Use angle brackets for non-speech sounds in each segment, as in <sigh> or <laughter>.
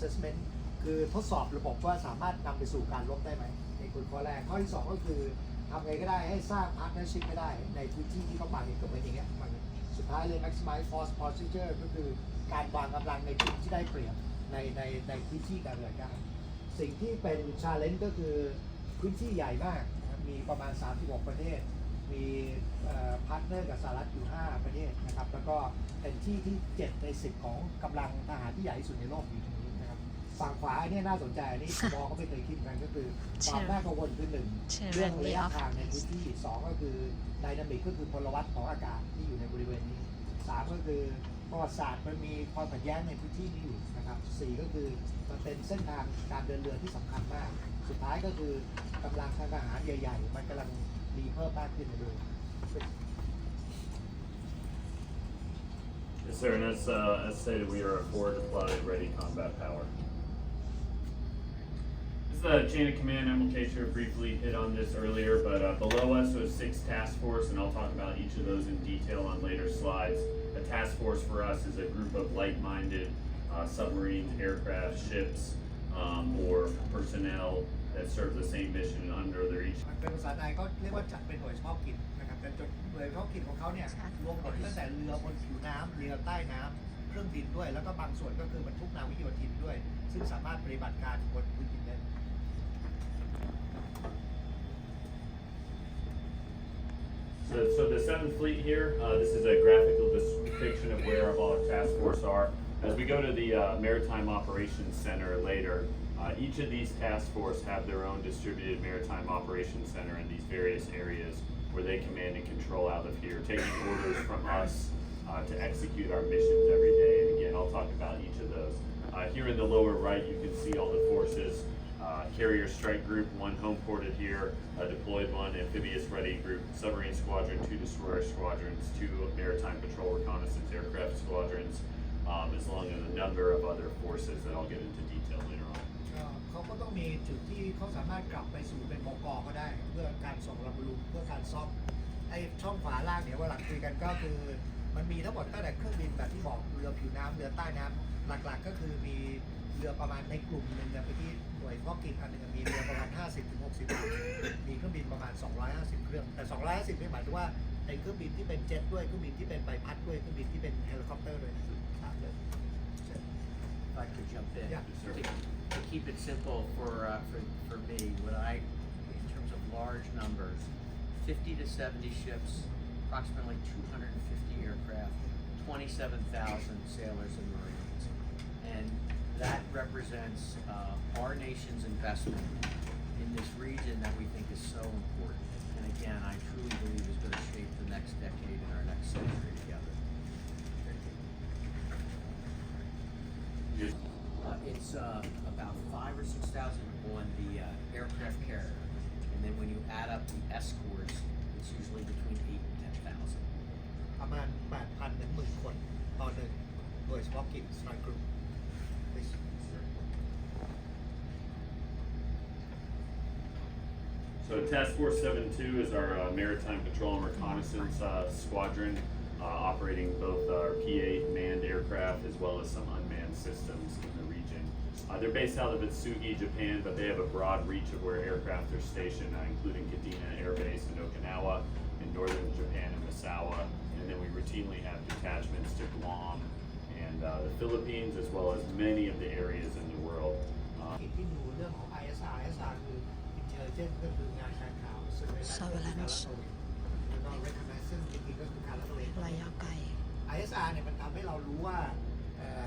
assessment คือทดสอบระบบว่าสามารถนำไปสู่การลบได้ไหมในี่คือข้อแรก ข้อที่สองก็คือทำไงก็ได้ให้สร้าง partnership ไม่ได้ ในพื้นที่ที่เขาบังก็เหมือนอย่างเงี้ยมันสุดท้ายเลย maximize force posture ก็คือการวางกำลังในจุดที่ได้เปรียบในในในพื้นที่การเงินการสิ่งที่เป็น challenge ก็คือพื้นที่ใหญ่มากนะครับมีประมาณ 36 ประเทศ มีพาร์ทเนอร์กับสหรัฐอยู่ 5 ประเทศนะครับ แล้วก็เป็นที่ที่ 7 ใน 10 ของกำลังทหารที่ใหญ่ที่สุดในโลกอยู่ ฝั่งขวาเนี่ยน่าสนใจอันนี่มองก็ไม่เคยคิดเหมือนกันก็คือความน่ากังวลคือหนึ่ง Chair เรื่อง Randy ระยะ of ทางในพื้นที่สองก็คือไดนามิกก็คือพลวัตของอากาศที่อยู่ในบริเวณนี้สามก็คือประวัติศาสตร์มันมีความขัดแย้งในพื้นที่นี้อยู่นะครับสี่ก็คือมันเป็นเส้นทางการเดินเรือที่สำคัญมาก สุดท้ายก็คือกำลังทางทหารใหญ่ ๆ มันกำลังมีเพิ่มมากขึ้นในเรือ Yes, sir, and as, uh, as stated, we are a forward deployed ready combat power. This is the chain of command, Emilcature briefly hit on this earlier, but, uh, below us was six task force, and I'll talk about each of those in detail on later slides. A task force for us is a group of like-minded, uh, submarines, aircraft, ships, um, or personnel that serve the same mission under their each มันเป็นภาษาไทยก็เรียกว่าจัดเป็นหน่วยเฉพาะกิจนะครับแต่จุดหน่วยเฉพาะกิจของเขาเนี่ยรวมหมดตั้งแต่เรือบนผิวน้ำเรือใต้น้ำเครื่องบินด้วย แล้วก็บางส่วนก็คือบรรทุกนาวิกโยธินด้วย ซึ่งสามารถปฏิบัติการบนพื้นดินได้ So, so the Seventh Fleet here, uh, this is a graphical depiction of where all our task force are. As we go to the uh, Maritime Operations Center later, uh, each of these task force have their own distributed Maritime Operations Center in these various areas where they command and control out of here, taking orders from us uh, to execute our missions every day. And again, I'll talk about each of those. Uh, here in the lower right, you can see all the forces uh, carrier strike group, one home ported here, a deployed one, amphibious ready group, submarine squadron, two destroyer squadrons, two maritime patrol reconnaissance aircraft squadrons, um, as long as a number of other forces that I'll get into detail later on. เอ่อเขาก็ต้องมีจุดที่เขาสามารถกลับไปสู่เป็นบกก็ได้ เพื่อการส่งลำบอลลูนเพื่อการซ่อมไอ้ช่องขวาล่างเดี๋ยววันหลังคุยกันก็คือ มันมีทั้งหมดตั้งแต่เครื่องบินแบบที่บอกเรือผิวน้ำเรือใต้น้ำหลักๆ ก็คือมีเรือประมาณในกลุ่มหนึ่งเนี่ยไปที่ หน่วยเฉพาะกิจอันหนึ่งมีเรือประมาณ 50ถึง60ลำมีเครื่องบินประมาณ 250 เครื่อง แต่ 250ไม่หมายถึงว่าเป็นเครื่องบินที่เป็นเจ็ตด้วยเครื่องบินที่เป็นใบพัดด้วยเครื่องบินที่เป็นเฮลิคอปเตอร์ด้วยนะสามเลย If I could jump in. Yeah. Sure. To, to keep it simple for, uh, for, for me, what I, in terms of large numbers, fifty to seventy ships, approximately two hundred and fifty aircraft, twenty-seven thousand sailors and marines. And that represents, uh, our nation's investment in this region that we think is so important. And again, I truly believe is gonna shape the next decade and our next century together. Just- Uh, it's, uh, about five or six thousand on the, uh, aircraft carrier. And then when you add up the escorts, it's usually between eight and ten thousand. ประมาณ 8,000ถึงหมื่นคนต่อหนึ่งโดยเฉพาะกิจสไตร์กรุ๊ป So Task Force 72 is our uh, maritime patrol and reconnaissance uh, squadron, uh, operating both our P-8 manned aircraft as well as some unmanned systems in the region. Uh, they're based out of Itsugi, Japan, but they have a broad reach of where aircraft are stationed, uh, including Kadena Air Base in Okinawa, in northern Japan and Misawa, and then we routinely have detachments to Guam and uh, the Philippines, as well as many of the areas in the world. Uh, กิจที่ดูเรื่องของ ISR ISR คือ intelligence ก็คืองานการข่าว Surveillance แล้วก็ reconnaissance จริงๆก็คือการละเวนระยะไกล ISR เนี่ยมันทำให้เรารู้ว่า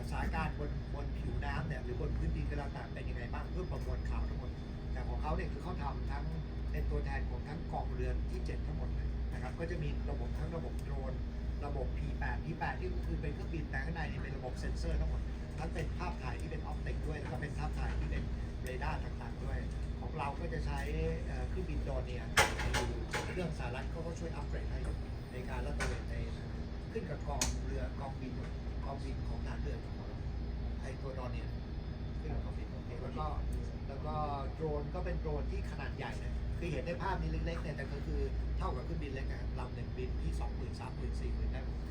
สถานการณ์บนบนผิวน้ำเนี่ยหรือบนพื้นดินก็แล้วแต่เป็นยังไงบ้างเพื่อประมวลข่าวทั้งหมด แต่ของเขาเนี่ยคือเขาทำทั้งเป็นตัวแทนของทั้งกองเรือนที่ 7 ทั้งหมดเลยนะครับก็จะมีระบบทั้งระบบโดรนระบบ P8 P8 ที่คือเป็นเครื่องบินแต่ข้างในเนี่ยเป็นระบบเซ็นเซอร์ทั้งหมดทั้งเป็นภาพถ่ายที่เป็นออปติกด้วยแล้วก็เป็นภาพถ่ายที่เป็นเรดาร์ต่างๆด้วย เราก็จะใช้เครื่องบินโดรนเนี่ยเครื่องสารัฐเขาก็ช่วยอัปเกรดให้ในการละตระเวนในขึ้นกับกองเรือกองบินกองบินของทหารเรือของเราไอตัวโดรนเนี่ยขึ้นกับกองบินโอเคแล้วก็แล้วก็โดรนก็เป็นโดรนที่ขนาดใหญ่เลยคือเห็นในภาพนี้เล็กๆเนี่ยแต่ก็คือเท่ากับเครื่องบินเล็กนะลำหนึ่งบินที่สองหมื่นสามหมื่นสี่หมื่นได้หมด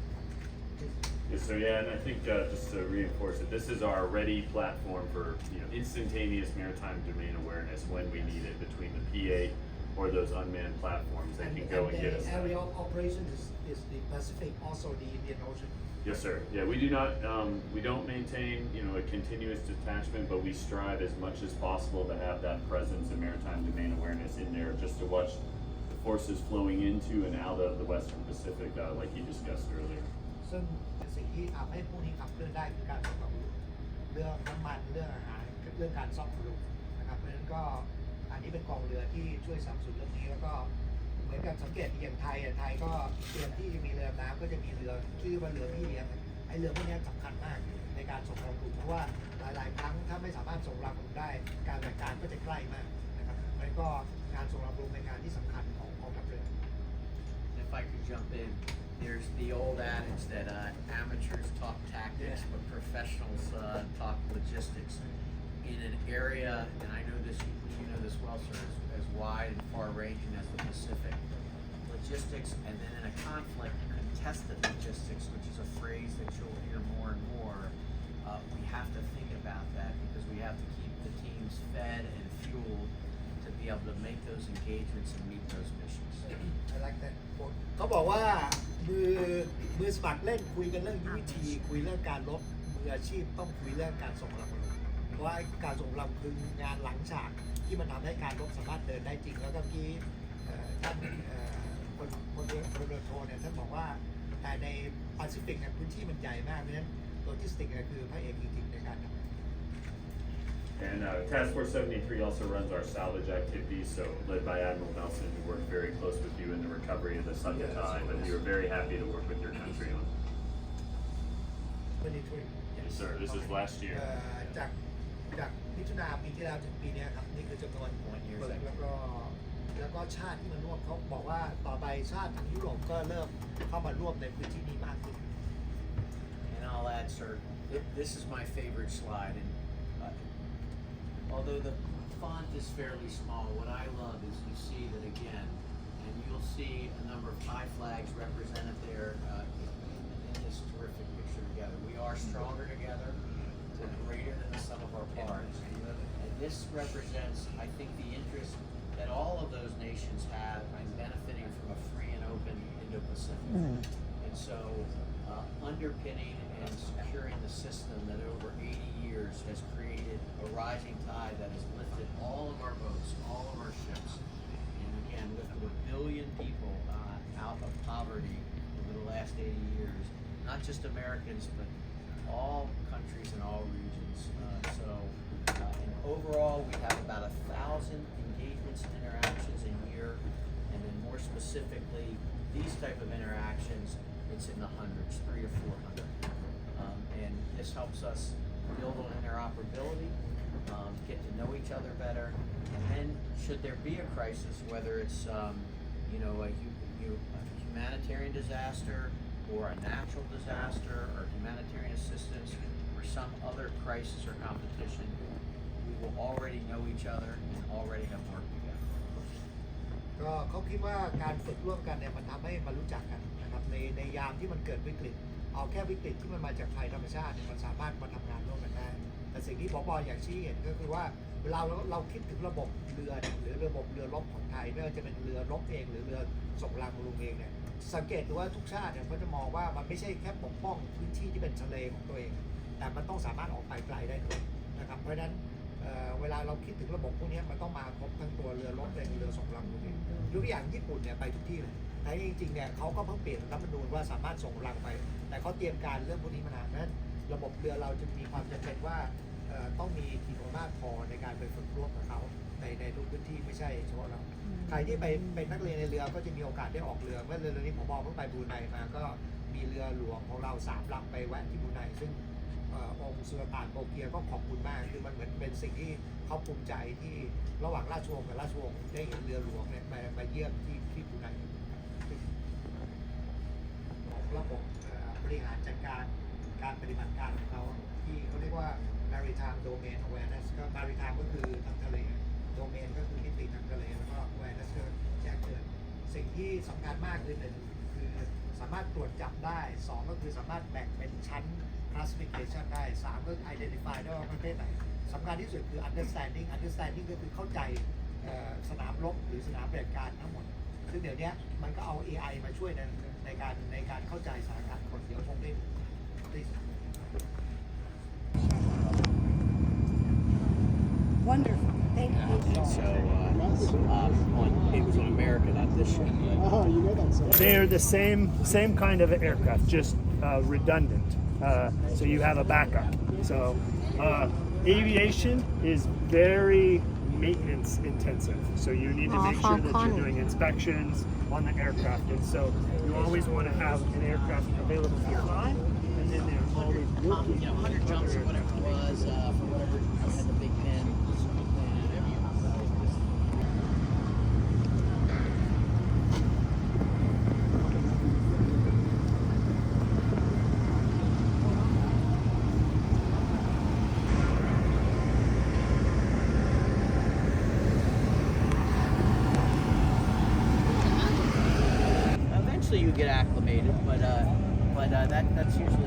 Yes, sir. Yeah, and I think uh, just to reinforce it, this is our ready platform for you know instantaneous maritime domain awareness when we need it between the PA or those unmanned platforms that And, can go and get and us. the that. area of operation is, is the Pacific, also the Indian Ocean. Yes, sir. Yeah, we do not, um, we don't maintain, you know, a continuous detachment, but we strive as much as possible to have that presence and maritime domain awareness in there, just to watch the forces flowing into and out of the Western Pacific, uh, like you discussed earlier. ซึ่งสิ่งที่ทำให้พวกนี้ขับเคลื่อนได้คือการส่งบำรุงเรื่องน้ำมันเรื่องอาหารเรื่องการซ่อมบำรุงนะครับเพราะฉะนั้นก็อันนี้เป็นกองเรือที่ช่วยสนับสนุนเรื่องนี้แล้วก็เหมือนกับสังเกตอย่างไทยอะไทยก็เตรียมที่จะมีเรือน้ำก็จะมีเรือชื่อว่าเรือพี่เลี้ยงไอ้เรือพวกนี้สำคัญมากในการส่งบำรุงเพราะว่าหลาย ๆ ครั้งถ้าไม่สามารถส่งบำรุงได้ การจัดการก็จะใกล้มากนะครับมันก็การส่ง there's the old adage that uh, amateurs talk tactics, Yeah. but professionals uh, talk logistics. In an area, and I know this, you know this well, sir, as, as wide and far-ranging as the Pacific, logistics, and then in a conflict, contested logistics, which is a phrase that you'll hear more and more. Uh, we have to think about that because we have to keep the teams fed and fueled be able to make those engagements and meet those missions. I like that quote เขาบอกว่ามือมือสมัครเล่นคุยกันเรื่องยุทธวิธี คุยเรื่องการรบมืออาชีพต้องคุยเรื่องการส่งกำลังบำรุงเพราะว่าการส่งกำลังคืองานหลังฉากที่มันทำให้การรบสามารถเดินได้จริงแล้วก็เมื่อกี้เอ่อท่านเอ่อคนคนเรือคนเรือโทเนี่ยท่านบอกว่าแต่ในแปซิฟิกเนี่ยพื้นที่มันใหญ่มากเพราะฉะนั้นโลจิสติกเนี่ยคือพระเอกจริงๆในการทำงาน And uh, Task Force 73 also runs our salvage activities, so led by Admiral Nelson, who worked very close with you in the recovery of the Sakatai, but we were very happy to work with your country on. military Yes, sir. This is last year. เอ่อจากจากมิถุนาปีที่แล้วถึงปีเนี้ยครับนี่คือจำนวน One year's แล้วก็แล้วก็ชาติที่มันร่วมเขาบอกว่าต่อไปชาติทางยุโรปก็เริ่มเข้ามาร่วมในพื้นที่นี้มากขึ้น And I'll add, sir, th- this is my favorite slide. And uh, although the font is fairly small, what I love is you see that again, and you'll see a number of high flags represented there uh, in, in this terrific picture together. We are stronger together. We're greater than the sum of our parts. And this represents, I think, the interest that all of those nations have in benefiting from a free and open Indo-Pacific. And so, uh, underpinning and securing the system that over 80 years has created a rising tide that has lifted all of our boats, all of our ships, and again, lifted a billion people uh, out of poverty over the last 80 years. Not just Americans, but all countries and all regions. Uh, so, uh, and overall, we have about a thousand engagements and interactions a year, and then more specifically, these type of interactions, it's in helps us build on interoperability, um, get to know each other better, and then should there be a crisis, whether it's um, you know a, hu- you, a humanitarian disaster or a natural disaster or humanitarian assistance or some other crisis or competition, we will already know each other and already have worked together. ก็เขาคิดว่าการฝึกร่วมกันเนี่ยมันทำให้มารู้จักกันนะครับในในยามที่มันเกิดวิกฤต เอาแค่วิกฤตที่มันมาจากภัยธรรมชาติเนี่ยมันสามารถมาทำงานร่วมกันได้ แต่สิ่งที่ผบอยากชี้เห็นก็คือว่าเวลาเราเราคิดถึงระบบเรือหรือระบบเรือรบของไทยไม่ว่าจะเป็นเรือรบเอง หรือเรือส่งรางบำรุงเองเนี่ยสังเกตดูว่าทุกชาติเนี่ยเขาจะมองว่ามันไม่ใช่แค่ปกป้องพื้นที่ที่เป็นทะเลของตัวเอง แต่มันต้องสามารถออกไปไกลได้ด้วยนะครับเพราะฉะนั้นเเวลาเราคิดถึงระบบพวกนี้มันต้องมาครบทั้งตัวเรือรบเองเรือส่งรางบำรุงเองยกตัวอย่างญี่ปุ่นเนี่ยไปทุกที่เลย แต่จริงๆเนี่ยเขาก็เพิ่งเปลี่ยนรัฐธรรมนูญว่าสามารถส่งรังไป แต่เขาเตรียมการเรื่องพวกนี้มานานนั้น ระบบเรือเราจึงมีความจำเป็นว่าเอ่อต้องมีขีดความสามารถพอในการไปฝึกร่วมกับเขาในในทุกพื้นที่ไม่ใช่เฉพาะเรา ใครที่ไปเป็นนักเรียนในเรือก็จะมีโอกาสได้ออกเรือ เมื่อเรือนี้ผมบอกเพิ่งไปบรูไนมาก็มีเรือหลวงของเราสามลำไปแวะที่บรูไนซึ่งเอ่อองค์สุลต่านโบเกียก็ขอบคุณมากคือมันเหมือนเป็นสิ่งที่เขาภูมิใจที่ระหว่างราชวงศ์กับราชวงศ์ได้เห็นเรือหลวงเนี่ยมามาเยี่ยมที่ที่บรูไนของ ระบบบริหารจัดการการปฏิบัติการของเขาที่เขาเรียกว่า maritime domain awareness ก็ maritime ก็คือทางทะเลโดเมนก็คือมิติทางทะเล แล้วก็ awareness ก็แจ้งเตือนสิ่งที่สำคัญมากคือหนึ่งคือสามารถตรวจจับได้สองก็คือสามารถแบ่งเป็นชั้น classification ได้สามก็ identify ได้ว่าประเภทไหนสำคัญที่สุดคือ understanding understanding ก็คือเข้าใจสนามรบหรือสนามปฏิบัติการทั้งหมด ซึ่งเดี๋ยวเนี้ยมันก็เอา AI มาช่วยในในการในการเข้าใจสถานการณ์คนเดี๋ยวคงได้ได้ Wonderful. Thank you. And so, uh, um, on, it was on America, not this ship. <laughs> Oh, you know that, so. They're the same same kind of aircraft, just uh, redundant. Uh, so you have a backup. So uh, aviation is very maintenance intensive. So you need to make sure that you're doing inspections on the aircraft, and so you always want to have an aircraft available to fly, and then they're always working. You know, 100 jumps or whatever it was, uh, for whatever, had the big pin. Eventually, you get acclimated, but uh, but uh, that that's usually